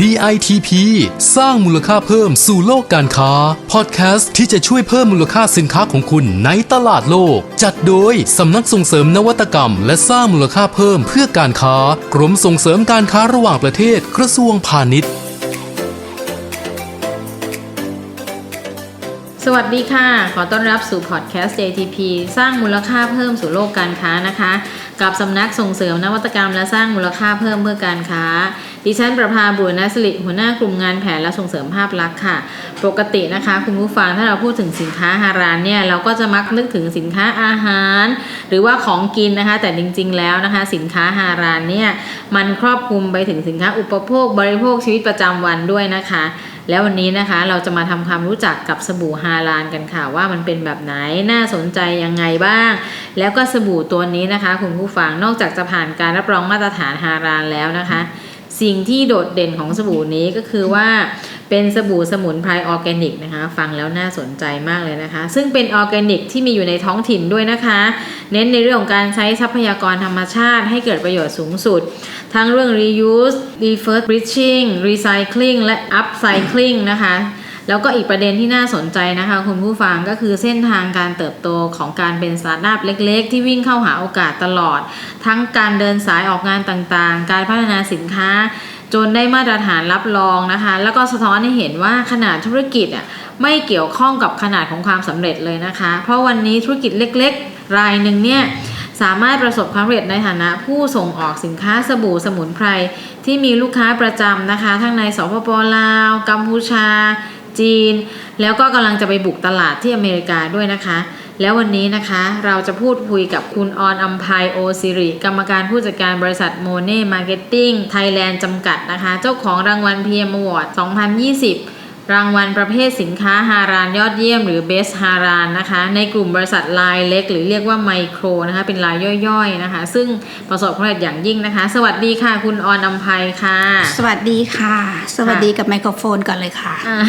DITP สร้างมูลค่าเพิ่มสู่โลกการค้า พอดแคสต์ที่จะช่วยเพิ่มมูลค่าสินค้าของคุณในตลาดโลก จัดโดยสำนักส่งเสริมนวัตกรรม และสร้างมูลค่าเพิ่มเพื่อการค้า กรมส่งเสริมการค้าระหว่างประเทศกระทรวงพาณิชย์ สวัสดีค่ะ ขอต้อนรับสู่พอดแคสต์ JTP สร้างมูลค่าเพิ่มสู่โลกการค้านะคะ กับสำนักส่งเสริมนวัตกรรม และสร้างมูลค่าเพิ่มเพื่อการค้า ดิฉันประภาบุญนสิริหัวหน้ากลุ่มงานแผนและส่งเสริมภาพลักษณ์ค่ะ ปกตินะคะคุณผู้ฟังถ้าเราพูดถึงสินค้าฮารานเนี่ยเราก็จะมักนึกถึงสินค้าอาหาร หรือว่าของกินนะคะ แต่จริง ๆ แล้วนะคะ สินค้าฮารานเนี่ยมันครอบคลุมไปถึงสินค้าอุปโภค บริโภคชีวิตประจำวันด้วยนะคะ แล้ววันนี้นะคะเราจะมาทำความรู้จักกับสบู่ฮาลานกันค่ะว่ามันเป็นแบบไหนน่าสนใจยังไงบ้าง แล้วก็สบู่ตัวนี้นะคะ คุณผู้ฟังนอกจากจะผ่านการรับรองมาตรฐานฮาลานแล้วนะคะ สิ่งที่โดดเด่นของสบู่นี้ก็คือว่าเป็นสบู่สมุนไพรออร์แกนิกนะคะ ฟังแล้วน่าสนใจมากเลยนะคะ ซึ่งเป็นออร์แกนิกที่มีอยู่ในท้องถิ่นด้วยนะคะ เน้นในเรื่องของการใช้ทรัพยากรธรรมชาติให้เกิดประโยชน์สูงสุด ทั้งเรื่อง reuse refurbishing recycling และ upcycling นะคะ แล้วก็อีกประเด็นที่น่าสนใจนะคะคุณผู้ฟังก็คือเส้นทางการเติบโตของการเป็นสตาร์ทอัพเล็ก ๆ ที่วิ่งเข้าหาโอกาสตลอด ทั้งการเดินสายออกงานต่างๆ การพัฒนาสินค้า จนได้มาตรฐานรับรองนะคะ แล้วก็สะท้อนให้เห็นว่าขนาดธุรกิจอะไม่เกี่ยวข้องกับขนาดของความสำเร็จเลยนะคะ เพราะวันนี้ธุรกิจเล็ก ๆ รายหนึ่งเนี่ยสามารถประสบความสำเร็จในฐานะผู้ส่งออกสินค้าสบู่สมุนไพรที่มีลูกค้าประจำนะคะ ทั้งในสปปลาว กัมพูชา จีน แล้วก็กำลังจะไปบุกตลาดที่อเมริกาด้วยนะคะ แล้ววันนี้นะคะเราจะพูดคุยกับคุณออนอัมพายโอซิริกรรมการผู้จัดการบริษัทโมเน่มาร์เก็ตติ้งไทยแลนด์จำกัดนะคะ เจ้าของรางวัล PM Award 2020 รางวัลประเภทสินค้าฮารานยอดเยี่ยมหรือ Best ฮารานนะคะ ในกลุ่มบริษัทรายเล็ก หรือเรียกว่าไมโครนะคะ เป็นรายย่อยๆนะคะ ซึ่งประสบความสำเร็จอย่างยิ่งนะคะ สวัสดีค่ะ คุณออนอัมภัยค่ะ สวัสดีค่ะ สวัสดีกับไมโครโฟนก่อนเลยค่ะอ่า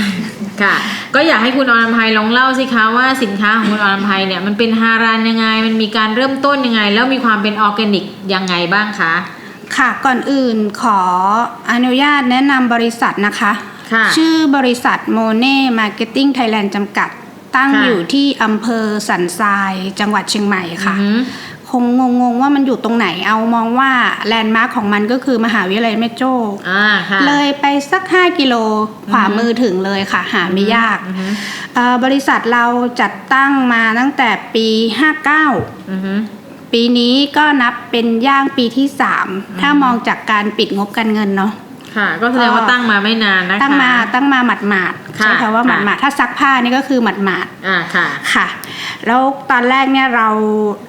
ค่ะ ก็อยากให้คุณออนอัมภัยลองเล่าสิคะว่าสินค้าของคุณออนอัมภัยเนี่ยมันเป็นฮารานยังไง มันมีการเริ่มต้นยังไง แล้วมีความเป็นออร์แกนิกยังไงบ้างคะค่ะก่อนอื่นขออนุญาตแนะนำบริษัทนะคะค่ะ ชื่อบริษัทโมเน่มาร์เก็ตติ้งไทยแลนด์จำกัด ตั้งค่ะอยู่ที่อำเภอสันทราย จังหวัดเชียงใหม่ค่ะอือหือคงงงๆว่ามันอยู่ตรงไหนเอามองว่าแลนด์มาร์คของมันก็คือมหาวิทยาลัยแม่โจ้อ่าค่ะเลยไปสัก 5 กิโลขวามือถึงเลยค่ะ หาไม่ยากอือหือเอ่อบริษัทเราจัดตั้งมาตั้งแต่ปี 59อือหือปีนี้ก็นับเป็นย่างปีที่ 3 ถ้ามองจากการปิดงบการเงินเนาะ ค่ะ ก็แสดงว่าตั้งมาไม่นานนะคะ ตั้งมาตั้งมาหมาดหมาด ใช่คำว่าหมาดหมาดๆถ้าซักผ้านี่ก็คือหมาดหมาดอ่าค่ะๆค่ะแล้วตอนแรกเนี่ยเรา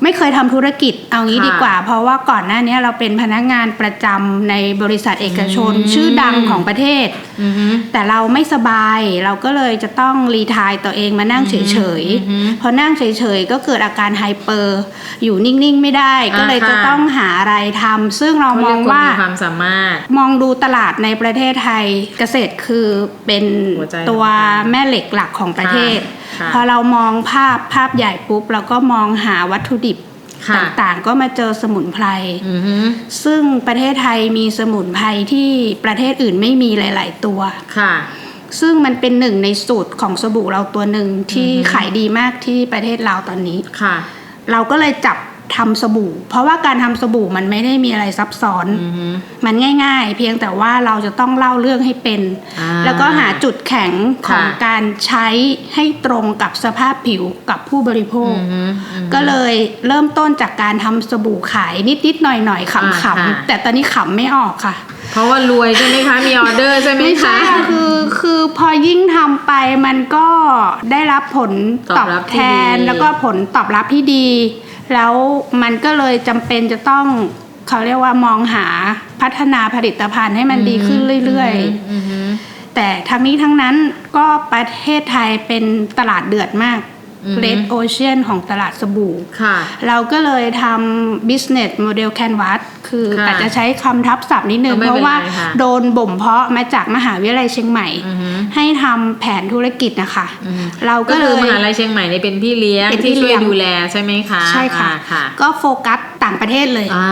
ไม่เคยทำธุรกิจเอางี้ค่ะดีกว่า เพราะว่าก่อนหน้านี้เราเป็นพนักงานประจำในบริษัทเอกชนอืมชื่อดังของประเทศอือหือแต่เราไม่สบายเราก็เลยจะต้องรีไทายตัวเองมานั่งเฉยอือหือๆพอนั่งเฉยๆก็เกิดอาการไฮเปอร์อยู่นิ่งๆไม่ได้อ่าก็เลยจะค่ะต้องหาอะไรทำซึ่งเรามองเขเรียกว่าคนมีความสามารถ มองดูตลาดในประเทศไทยเกษตรคือเป็นหัวใจตัวสำคัญแม่เหล็กหลักของประเทศค่ะพอเรามองภาพภาพใหญ่ปุ๊บ เราก็มองหาวัตถุดิบค่ะต่างๆ ก็มาเจอสมุนไพรอือหือซึ่งประเทศไทยมีสมุนไพรที่ประเทศอื่นไม่มีหลาย ๆ ตัวค่ะ ซึ่งมันเป็นหนึ่งในสูตรของสบู่เราตัวหนึ่งที่อือฮึขายดีมากที่ประเทศเราตอนนี้ค่ะ เราก็เลยจับ ทำสบู่ เพราะว่าการทำสบู่มันไม่ได้มีอะไรซับซ้อนอือหือมันง่าย ๆ เพียงแต่ว่าเราจะต้องเล่าเรื่องให้เป็นอ่าแล้วก็หาจุดแข็งของค่ะการใช้ให้ตรงกับสภาพผิวกับผู้บริโภคอือหืออือหือก็เลยเริ่มต้นจากการทำสบู่ขายนิดๆหน่อยๆขอ่าค่ะำๆแต่ตอนนี้ขำไม่ออกค่ะ เพราะว่ารวยใช่ไหมคะ มีออเดอร์ใช่ไหมไม่คะใช่ค่ะคือคือพอยิ่งทำไปมันก็ได้รับผลตตออบบรับที่แทนดีแล้วก็ผลตอบรับที่ดี แล้วมันก็เลยจำเป็นจะต้องเขาเรียกว่ามองหาพัฒนาผลิตภัณฑ์ให้มันดีขึ้นเรื่อยๆอือหือๆแต่ทั้งนี้ทั้งนั้นก็ประเทศไทยเป็นตลาดเดือดมากอือฮึเ d ดโอเชียนของตลาดสบู่ค่ะเราก็เลยทำ business model canvas คือค่ะอาจจะใช้คำทับศัพท์นิดนึงก็ไม่เพเป็นราะว่าไรค่ะโดนบ่มเพาะมาจากมหาวิทยาลัยเชียงใหม่อือหือให้ทำแผนธุรกิจนะคะอือหือเราก็ก็เลคือยมหาลัยเชียงใหม่เนี่ยเป็นพี่เลี้ยงเป็นพี่ที่ช่วยเลี้ยงดูแลใช่ไหมคะ ใช่ค่ะอ่าค่ะก็โฟกัส ต่างประเทศเลยอ่า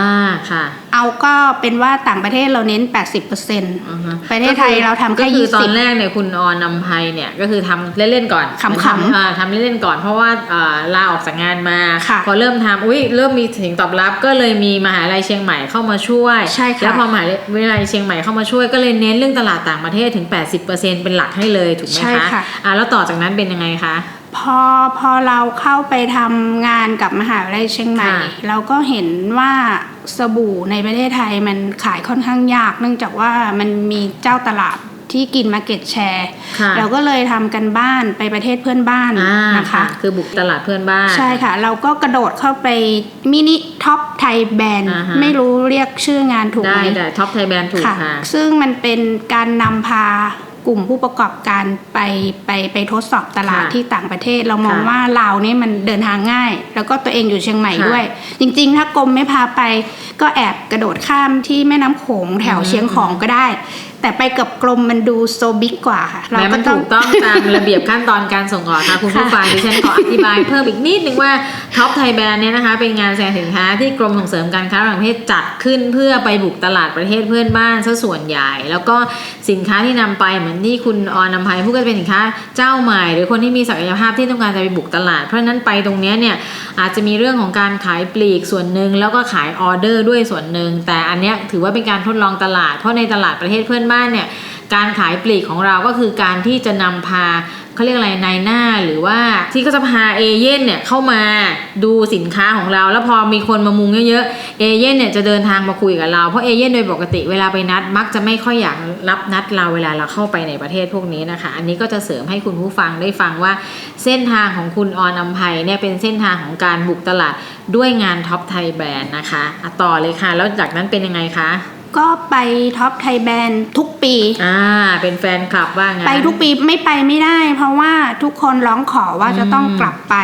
ค่ะ เอาก็เป็นว่าต่างประเทศเราเน้น 80%อือฮประเทศไทยเราทำแค่ก็คือตอน20แรกเนี่ยคุณออนนำภัยเนี่ยก็คือทำเล่นๆก่อนขำๆอ่าทำเล่นๆก่อนเพราะว่าอ่าลาออกจากงานมาค่ะพอเริ่มทำอุ้ยเริ่มมีเสียงตอบรับ ก็เลยมีมหาลัยเชียงใหม่เข้ามาช่วยใช่ค่ะแล้วพอมหาวิทยาลัยเชียงใหม่เข้ามาช่วยก็เลยเน้นเรื่องตลาดต่างประเทศถึง 80%เป็นหลักให้เลยถูกไหมใช่คะค่ะอ่าแล้วต่อจากนั้นเป็นยังไงคะ พอพอเราเข้าไปทำงานกับมหาวิทยาลัยเชียงใหม่ค่ะเราก็เห็นว่าสบู่ในประเทศไทยมันขายค่อนข้างยาก เนื่องจากว่ามันมีเจ้าตลาดที่กินมาเก็ตแชร์ค่ะเราก็เลยทำกันบ้านไปประเทศเพื่อนบ้านอ่านะคะคือบุกตลาดเพื่อนบ้าน ใช่ค่ะ เราก็กระโดดเข้าไปมินิท็อปไทยแบรนด์อ่าฮะ ไม่รู้เรียกชื่องานถูกได้ไหม ได้ท็อปไทยแบรนด์ถูกค่ะ ค่ะ ซึ่งมันเป็นการนำพา กลุ่มผู้ประกอบการไปไปไปทดสอบตลาดค่ะที่ต่างประเทศ เรามองค่ะว่าลาวนี่มันเดินทางง่าย แล้วก็ตัวเองอยู่เชียงใหม่ค่ะด้วย จริงๆ ถ้ากรมไม่พาไปก็แอบกระโดดข้ามที่แม่น้ำโขงแถวอืมเชียงของก็ได้ แต่ไปกับกรมมันดูโซบิ๊กกว่าค่ะแม้มันถูกต้องตามระเบียบขั้นตอนการส่งออกค่ะคุณผู้ฟังดิฉันขออธิบายเพิ่มอีกนิดนึงว่าท็อปไทยแบรนด์เนี่ยนะคะ เป็นงานแสดงสินค้าที่กรมส่งเสริมการค้าระหว่างประเทศจัดขึ้นเพื่อไปบุกตลาดประเทศเพื่อนบ้านซะส่วนใหญ่ แล้วก็สินค้าที่นำไปเหมือนที่คุณออนนำภัยพูดก็จะเป็นสินค้าเจ้าใหม่ หรือคนที่มีศักยภาพที่ต้องการจะไปบุกตลาด เพราะฉะนั้นไปตรงเนี้ยเนี่ยอาจจะมีเรื่องของการขายปลีกส่วนหนึ่งแล้วก็ขายออเดอร์ด้วยส่วนหนึ่งแต่อันเนี้ยถือว่าเป็นการทดลองตลาดเพราะในตลาดประเทศเพื่อนบ้านเนี่ยการขายปลีกของเราก็คือการที่จะนำพาเขาเรียกอะไรนายหน้าหรือว่าที่เขาจะพาเอเย่นเนี่ยเข้ามาดูสินค้าของเรา แล้วพอมีคนมามุงเยอะๆเอเย่นเนี่ยจะเดินทางมาคุยกับเราเพราะเอเย่นโดยปกติเวลาไปนัดมักจะไม่ค่อยอยากรับนัดเราเวลาเราเข้าไปในประเทศพวกนี้นะคะ อันนี้ก็จะเสริมให้คุณผู้ฟังได้ฟังว่า เส้นทางของคุณออนอำไพเนี่ยเป็นเส้นทางของการบุกตลาดด้วยงานท็อปไทยแบรนด์นะคะต่อเลยค่ะ แล้วจากนั้นเป็นยังไงคะ ก็ไปท็อปไทยแบรนด์ทุกปี อ่า เป็นแฟนคลับว่างั้นไปทุกปีไม่ไปไม่ได้ เพราะว่าทุกคนร้องขอว่าจะต้องกลับไป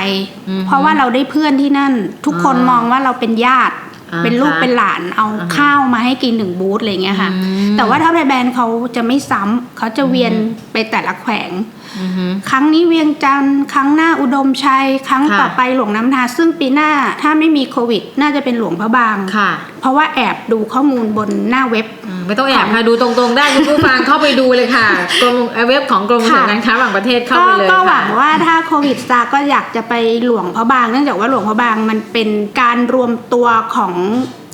อืมเพราะว่าเราได้เพื่อนที่นั่น ทุกคนอ่ามมองว่าเราเป็นญาติอ่าเป็นลูกค่ะเป็นหลานเอาอ่าข้าวมาให้กินหนึ่งบูธอะไรเงี้ยค่ะอืมแต่ว่าถ้าไทยแบรนด์เขาจะไม่ซ้ำเขาจะเวียนไปแต่ละแขวงอือฮึครั้งนี้เวียงจันทร์ครั้งหน้าอุดมชัย ครั้งค่ะต่อไปหลวงน้ำทาซึ่งปีหน้าถ้าไม่มีโควิด น่าจะเป็นหลวงพระบางค่ะเพราะว่าแอบดูข้อมูลบนหน้าเว็บอืมไม่ต้องแอบค่ะดูตรงๆ ได้คุณผู้ฟังเข้าไปดูเลยค่ะกรมเอ่อเว็บของกรมส่งเสริมการค้าระหว่างประเทศเข้าก็ไปเลยก็หวัค่ะงว่าถ้าโควิดซาก็อยากจะไปหลวงพระบางเนื่องจากว่าหลวงพระบางมันเป็นการรวมตัวของ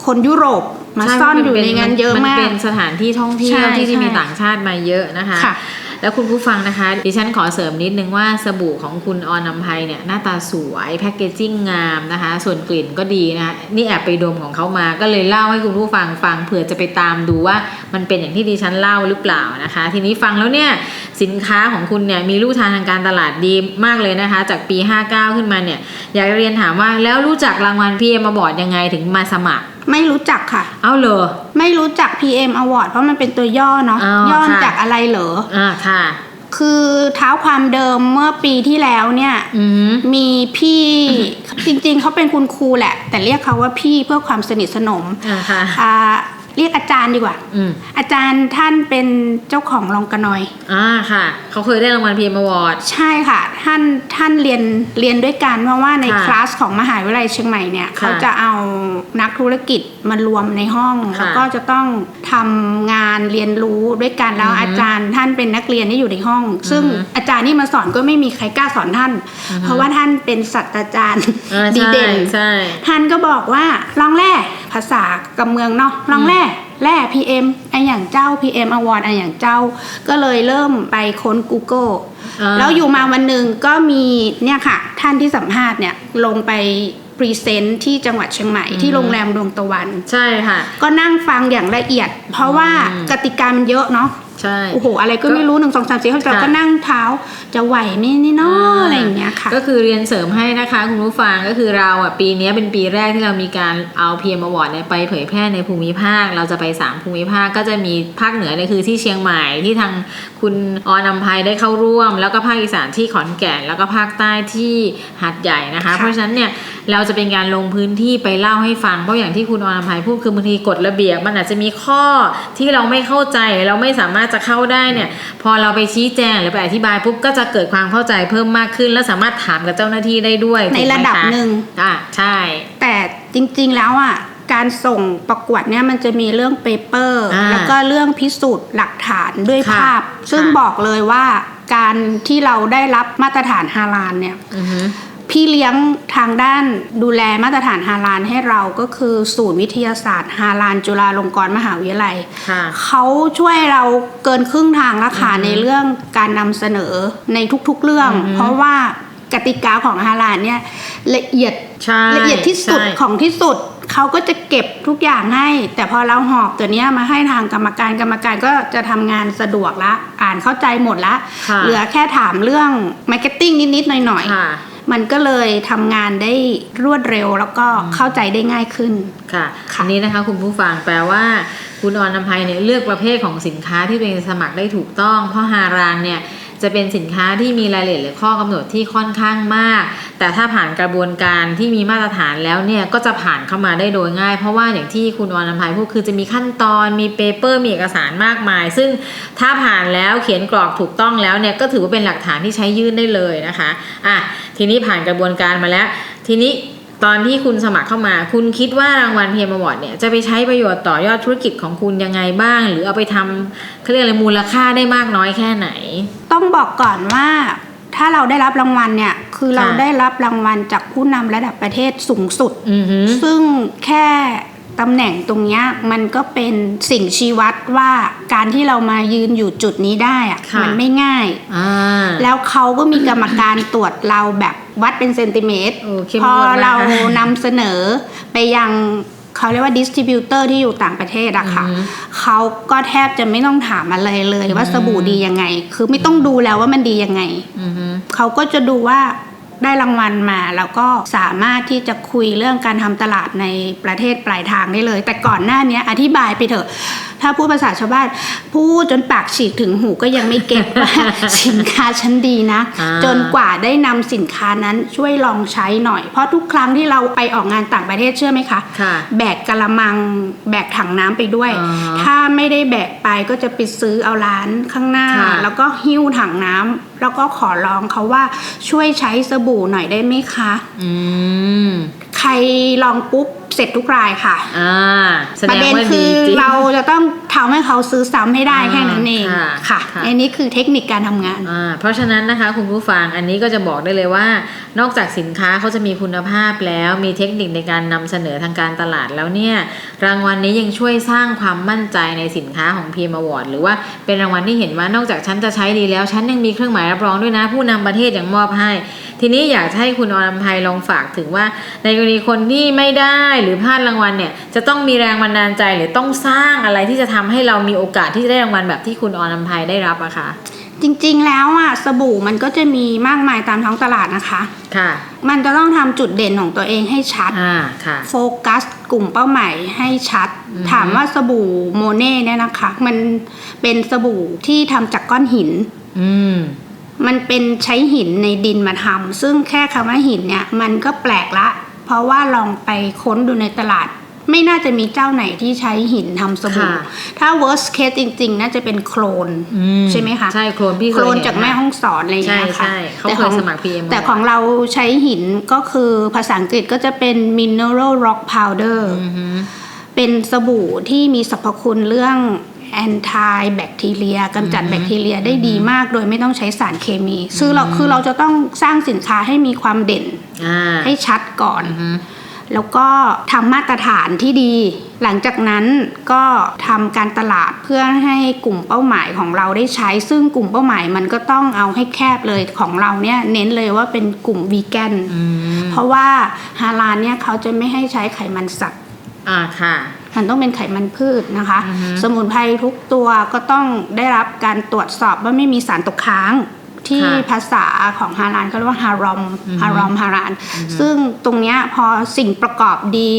คนยุโรปมาใช่ซ่อนมัอยู่ป็ในงานเยอะมันมากเป็นสถานที่ท่องเที่ใช่ยวที่ที่ใช่มีต่างชาติมาเยอะนะคะค่ะ แล้วคุณผู้ฟังนะคะ ดิฉันขอเสริมนิดนึงว่าสบู่ของคุณออนนำไพเนี่ยหน้าตาสวยแพคเกจจิ้งงามนะคะ ส่วนกลิ่นก็ดีนะคะนี่แอบไปดมของเขามาก็เลยเล่าให้คุณผู้ฟังฟังเผื่อจะไปตามดูว่ามันเป็นอย่างที่ดิฉันเล่าหรือเปล่านะคะ ทีนี้ฟังแล้วเนี่ย สินค้าของคุณเนี่ยมีลู่ทางทางการตลาดดีมากเลยนะคะ จากปี 59 ขึ้นมาเนี่ย อยากจะเรียนถามว่าแล้วรู้จักรางวัลพีเอ็มบอร์ดยังไงถึงมาสมัคร ไม่รู้จักค่ะ เอาเลยไม่รู้จัก PM Award เพราะมันเป็นตัวย่อเนาะอ๋อย่อมาค่ะ จากอะไรเหรอ อ่าค่ะ คือเท้าความเดิมเมื่อปีที่แล้วเนี่ย อืม มีพี่จริงๆเขาเป็นคุณครูแหละ แต่เรียกเขาว่าพี่เพื่อความสนิทสนมอ่าค่ะ อ่า เรียกอาจารย์ดีกว่า อืมอาจารย์ท่านเป็นเจ้าของรองกระนอย อ่าค่ะ เขาเคยได้รางวัลพีเอ็มบอร์ด ใช่ค่ะ ท่านท่านเรียนเรียนด้วยกันเพราะว่าในค่ะคลาสของมหาวิทยาลัยเชียงใหม่เนี่ยค่ะเขาจะเอานักธุรกิจมารวมในห้อง ค่ะแล้วก็จะต้องทำงานเรียนรู้ด้วยกันแล้วอือฮึอาจารย์ ท่านเป็นนักเรียนที่อยู่ในห้อง ซึ่งอือฮึอาจารย์ที่มาสอนก็ไม่มีใครกล้าสอนท่าน อือฮึ เพราะว่าท่านเป็นศาสตราจารย์อ่าดีใช่เด่น ใช่ ท่านก็บอกว่าลองแร่ ภาษากับเมืองเนาะลองแร่แร่ PM ไออย่างเจ้า PM Award ไออย่างเจ้า ก็เลยเริ่มไปค้น Google อ่าแล้วอยู่มาวันหนึ่งก็มีเนี่ยค่ะ ท่านที่สัมภาษณ์เนี่ยลงไปพรีเซนต์ที่จังหวัดเชียงใหม่ที่โรงแรมดวงตะวัน ใช่ค่ะ ก็นั่งฟังอย่างละเอียด เพราะว่าอืมกติกามันเยอะเนาะ ใช่ โอ้โห อะไรก็ไม่รู้หนึ่งสองสามสี่ห้าค่ะเราก็นั่งเท้า จะไหวไหมนี่เนาะอะไรอย่างเงี้ยค่ะ ก็คือเรียนเสริมให้นะคะ คุณผู้ฟังก็คือเราอะปีนี้เป็นปีแรกที่เรามีการเอาพีเอ็มอวอร์ดเนี่ยไปเผยแพร่ในภูมิภาค เราจะไป3ภูมิภาคก็จะมีภาคเหนือเนี่ยคือที่เชียงใหม่ที่ทางคุณออนำภัยได้เข้าร่วม แล้วก็ภาคอีสานที่ขอนแก่นแล้วก็ภาคใต้ที่หัดใหญ่นะคะค่ะเพราะฉะนั้นเนี่ย เราจะเป็นการลงพื้นที่ไปเล่าให้ฟังเพราะอย่างที่คุณออนำภัยพูดคือบางทีกฎระเบียบ มันอาจจะมีข้อที่เราไม่เข้าใจเราไม่สามารถจะเข้าได้เนี่ย พอเราไปชี้แจงหรือไปอธิบายปุ๊บก็จะเกิดความเข้าใจเพิ่มมากขึ้น และสามารถถามกับเจ้าหน้าที่ได้ด้วยในถูกไหมระดับคะหนึ่งอะใช่ แต่จจริงๆแล้วอะการส่งประกวดเนี่ยมันจะมีเรื่องเปเปอร์อ่าแล้วก็เรื่องพิสูจน์หลักฐานด้วยค่ะภาพ ซึ่งค่ะบอกเลยว่าการที่เราได้รับมาตรฐานฮาลาลเนี่ยอือฮึ พี่เลี้ยงทางด้านดูแลมาตรฐานฮาลาลให้เราก็คือศูนย์วิทยาศาสตร์ฮาลาลจุฬาลงกรณ์มหาวิทยาลัยค่ะเขาช่วยเราเกินครึ่งทางแล้วค่ะในเรื่องการนำเสนอในทุกๆเรื่องอือฮึเพราะว่ากติกาของฮาลาลเนี่ยละเอียดใช่ละเอียดที่สุดใช่ของที่สุดเขาก็จะเก็บทุกอย่างให้ แต่พอเราหอบตัวเนี้ยมาให้ทางกรรมการกรรมการก็จะทำงานสะดวกละ อ่านเข้าใจหมดละค่ะเหลือแค่ถามเรื่องมาร์เก็ตติ้งนิด ๆ หน่อยๆค่ะ มันก็เลยทำงานได้รวดเร็วแล้วก็เข้าใจได้ง่ายขึ้นค่ะค่ะอันนี้นะคะคุณผู้ฟังแปลว่า คุณออนนภัยเนี่ยเลือกประเภทของสินค้าที่ตัวเองสมัครได้ถูกต้อง เพราะฮารานเนี่ย จะเป็นสินค้าที่มีรายละเอียดหรือข้อกำหนดที่ค่อนข้างมาก แต่ถ้าผ่านกระบวนการที่มีมาตรฐานแล้วเนี่ยก็จะผ่านเข้ามาได้โดยง่าย เพราะว่าอย่างที่คุณออนนภัยพูดคือจะมีขั้นตอนมีเปเปอร์มีเอกสารมากมาย ซึ่งถ้าผ่านแล้วเขียนกรอกถูกต้องแล้วเนี่ยก็ถือว่าเป็นหลักฐานที่ใช้ยื่นได้เลยนะคะอะทีนี้ผ่านกระบวนการมาแล้ว ทีนี้ ตอนที่คุณสมัครเข้ามา คุณคิดว่ารางวัลพีเอ็มอวอร์ดเนี่ยจะไปใช้ประโยชน์ต่อยอดธุรกิจของคุณยังไงบ้าง หรือเอาไปทำเขาเรียกอะไรมูลค่าได้มากน้อยแค่ไหน ต้องบอกก่อนว่าถ้าเราได้รับรางวัลเนี่ย คือเราค่ะได้รับรางวัลจากผู้นำระดับประเทศสูงสุดอือหือซึ่งแค่ตำแหน่งตรงเนี้ยมันก็เป็นสิ่งชี้วัดว่าการที่เรามายืนอยู่จุดนี้ได้อะค่ะมันไม่ง่ายอ่าแล้วเขาก็มีกรรมการตรวจเราแบบ วัดเป็นเซนติเมตรโอ้เข้มพองวดมากเรานะนำเสนอไปยังเขาเรียกว่าดิสติบิวเตอร์ที่อยู่ต่างประเทศอะค่ะอือฮึเขาก็แทบจะไม่ต้องถามอะไรเลยว่าอืมสบู่ดียังไง คือไม่ต้องดูแล้วว่ามันดียังไงอือหือเขาก็จะดูว่าได้รางวัลมาแล้วก็สามารถที่จะคุยเรื่องการทำตลาดในประเทศปลายทางได้เลย แต่ก่อนหน้านี้อธิบายไปเถอะ ถ้าพูดภาษาชาวบ้าน พูดจนปากฉีกถึงหูก็ยังไม่เก็ตว่าสินค้าชั้นดีนะอ่าจนกว่าได้นำสินค้านั้นช่วยลองใช้หน่อย เพราะทุกครั้งที่เราไปออกงานต่างประเทศเชื่อไหมคะค่ะแบกกะละมังแบกถังน้ำไปด้วยอ่าฮะถ้าไม่ได้แบกไปก็จะไปซื้อเอาร้านข้างหน้าค่ะแล้วก็หิ้วถังน้ำแล้วก็ขอร้องเขาว่าช่วยใช้สบู่หน่อยได้ไหมคะอืมใครลองปุ๊บ เสร็จทุกรายค่ะอ่าแสปดระงเด็นว่าคืดีอจริง เราจะต้องทำให้เขาซื้อซ้ำให้ได้อ่าแค่นั้นเองค่ะค่ะค่ะ อันนี้คือเทคนิคการทำงาน อ่าเพราะฉะนั้นนะคะคุณผู้ฟังอันนี้ก็จะบอกได้เลยว่า นอกจากสินค้าเขาจะมีคุณภาพแล้วมีเทคนิคในการนำเสนอทางการตลาดแล้วเนี่ย รางวัลนี้ยังช่วยสร้างความมั่นใจในสินค้าของ PM Award หรือว่าเป็นรางวัลที่เห็นว่านอกจากฉันจะใช้ดีแล้ว ฉันยังมีเครื่องหมายรับรองด้วยนะ ผู้นำประเทศยังมอบให้ ทีนี้อยากจะให้คุณอรภัยลองฝากถึงว่า ในกรณีคนที่ไม่ได้หรือพลาดรางวัลเนี่ยจะต้องมีแรงบันดาลใจหรือต้องสร้างอะไรที่จะทำให้เรามีโอกาสที่จะได้รางวัลแบบที่คุณอรภัยได้รับอะคะจริงๆแล้วอะสบู่มันก็จะมีมากมายตามท้องตลาดนะคะค่ะ มันจะต้องทำจุดเด่นของตัวเองให้ชัดอ่าค่ะโฟกัสกลุ่มเป้าหมายให้ชัดอือฮึถามว่าสบู่โมเน่เนี่ยนะคะ มันเป็นสบู่ที่ทำจากก้อนหิน อืมมันเป็นใช้หินในดินมาทำซึ่งแค่คำว่าหินเนี่ย มันก็แปลกละ เพราะว่าลองไปค้นดูในตลาด ไม่น่าจะมีเจ้าไหนที่ใช้หินทำสบู่ ค่ะถ้า worst case จริง ๆ น่าจะเป็นโคลนอืใช่ไหมคะใช่โคลนพี่เคโคยลนเห็จากแม่ห้องสอนอะไรอย่างใช่เงี้ยค่ะใช่เขาแต่เคขยองสมัคร PM แต่ของเราใช้หินก็คือภาษาอังกฤษก็จะเป็น mineral rock powder อือฮึเป็นสบู่ที่มีสรรพคุณเรื่อง anti bacteria กำจัดแบคทีเรียได้ดีมาก โดยไม่ต้องใช้สารเคมีคือเราคือเราจะต้องสร้างสินค้าให้มีความเด่นอ่าให้ชัดก่อนอือฮึแล้วก็ทำมาตรฐานที่ดี หลังจากนั้นก็ทำการตลาดเพื่อให้กลุ่มเป้าหมายของเราได้ใช้ ซึ่งกลุ่มเป้าหมายมันก็ต้องเอาให้แคบเลยของเราเนี่ยเน้นเลยว่าเป็นกลุ่มวีแกนอืมเพราะว่าฮาลาลเนี่ยเขาจะไม่ให้ใช้ไขมันสัตว์อ่าค่ะ มันต้องเป็นไขมันพืชนะคะอือฮึสมุนไพรทุกตัวก็ต้องได้รับการตรวจสอบว่าไม่มีสารตกค้างที่ค่ะภาษาของฮารานเขาเรียกว่าฮารอมอือฮึฮารอมฮาราน ซึ่งตรงเนี้ยพอสิ่งประกอบดี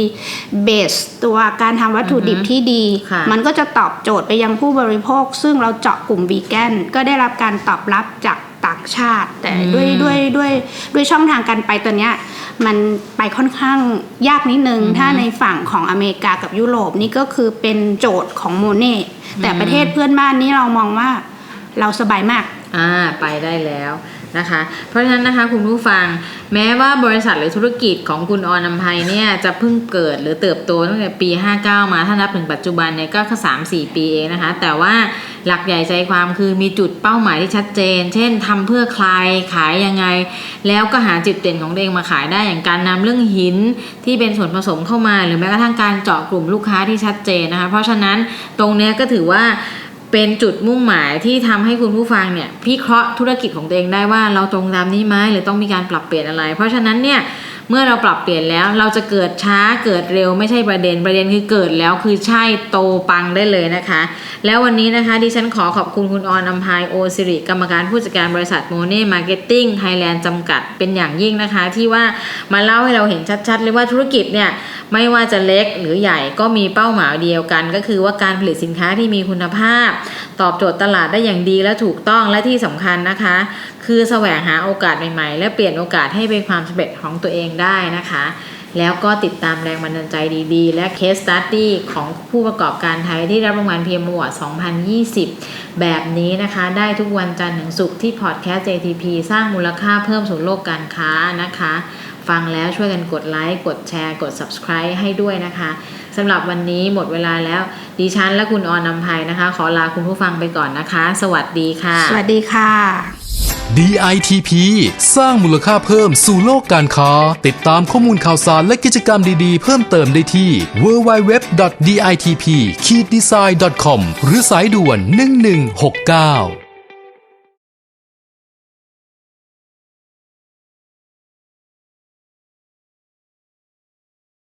เบสตัวการทำวัตถุดิบอือฮึที่ดีค่ะมันก็จะตอบโจทย์ไปยังผู้บริโภค ซึ่งเราเจาะกลุ่มวีแกนก็ได้รับการตอบรับจากต่างชาติ แต่ด้วยด้วยด้วยด้วยช่องทางการไปตัวเนี้ยมันไปค่อนข้างยากนิดนึง ถ้าในฝั่งของอเมริกากับยุโรปนี่ก็คือเป็นโจทย์ของโมเน่แต่ประเทศเพื่อนบ้านนี่เรามองว่าเราสบายมาก อ่าไปได้แล้ว นะคะ เพราะฉะนั้นนะคะคุณผู้ฟังแม้ว่าบริษัทหรือธุรกิจของคุณออนอำไพเนี่ยจะเพิ่งเกิดหรือเติบโตตั้งแต่ปี 59 มาถ้านับถึงปัจจุบันเนี่ยก็แค่3 4ปีเองนะคะ แต่ว่าหลักใหญ่ใจความคือมีจุดเป้าหมายที่ชัดเจน เช่นทำเพื่อใครขายยังไง แล้วก็หาจุดเด่นของตัวเองมาขายได้อย่างการนำเรื่องหินที่เป็นส่วนผสมเข้ามา หรือแม้กระทั่งการเจาะกลุ่มลูกค้าที่ชัดเจนนะคะ เพราะฉะนั้นตรงนี้ก็ถือว่า เป็นจุดมุ่งหมายที่ทำให้คุณผู้ฟังเนี่ยพิเคราะห์ธุรกิจของตัวเองได้ว่าเราตรงตามนี้ไหมหรือต้องมีการปรับเปลี่ยนอะไร เพราะฉะนั้นเนี่ยเมื่อเราปรับเปลี่ยนแล้วเราจะเกิดช้าเกิดเร็วไม่ใช่ประเด็นประเด็นคือเกิดแล้วคือใช่โตปังได้เลยนะคะ แล้ววันนี้นะคะดิฉันขอขอบคุณคุณออนอัมพายโอสิริกรรมการผู้จัดการบริษัทโมเน่มาร์เก็ตติ้งไทยแลนด์จำกัดเป็นอย่างยิ่งนะคะ ที่ว่ามาเล่าให้เราเห็นชัดๆเลยว่าธุรกิจเนี่ย ไม่ว่าจะเล็กหรือใหญ่ก็มีเป้าหมายเดียวกัน ก็คือว่าการผลิตสินค้าที่มีคุณภาพ ตอบโจทย์ตลาดได้อย่างดีและถูกต้องและที่สำคัญนะคะ คือแสวงหาโอกาสใหม่ๆ และเปลี่ยนโอกาสให้เป็นความสำเร็จของตัวเองได้นะคะแล้วก็ติดตามแรงบันดาลใจดีๆ และเคสตัตตี้ของผู้ประกอบการไทยที่รับรางวัลเพีเอ็มวอร์ด2020 แบบนี้นะคะ ได้ทุกวันจันทร์ถึงศุกร์ที่พอดแคสต์ JTP สร้างมูลค่าเพิ่มสู่โลกการค้านะคะ ฟังแล้วช่วยกันกดไลค์กดแชร์ กด subscribe ให้ด้วยนะคะสำหรับวันนี้หมดเวลาแล้ว ดิฉันและคุณออนนำภัยนะคะ ขอลาคุณผู้ฟังไปก่อนนะคะ สวัสดีค่ะ สวัสดีค่ะ DITP สร้างมูลค่าเพิ่มสู่โลกการค้า ติดตามข้อมูลข่าวสารและกิจกรรมดีๆ เพิ่มเติมได้ที่ www.ditp-design.com หรือสายด่วน 1169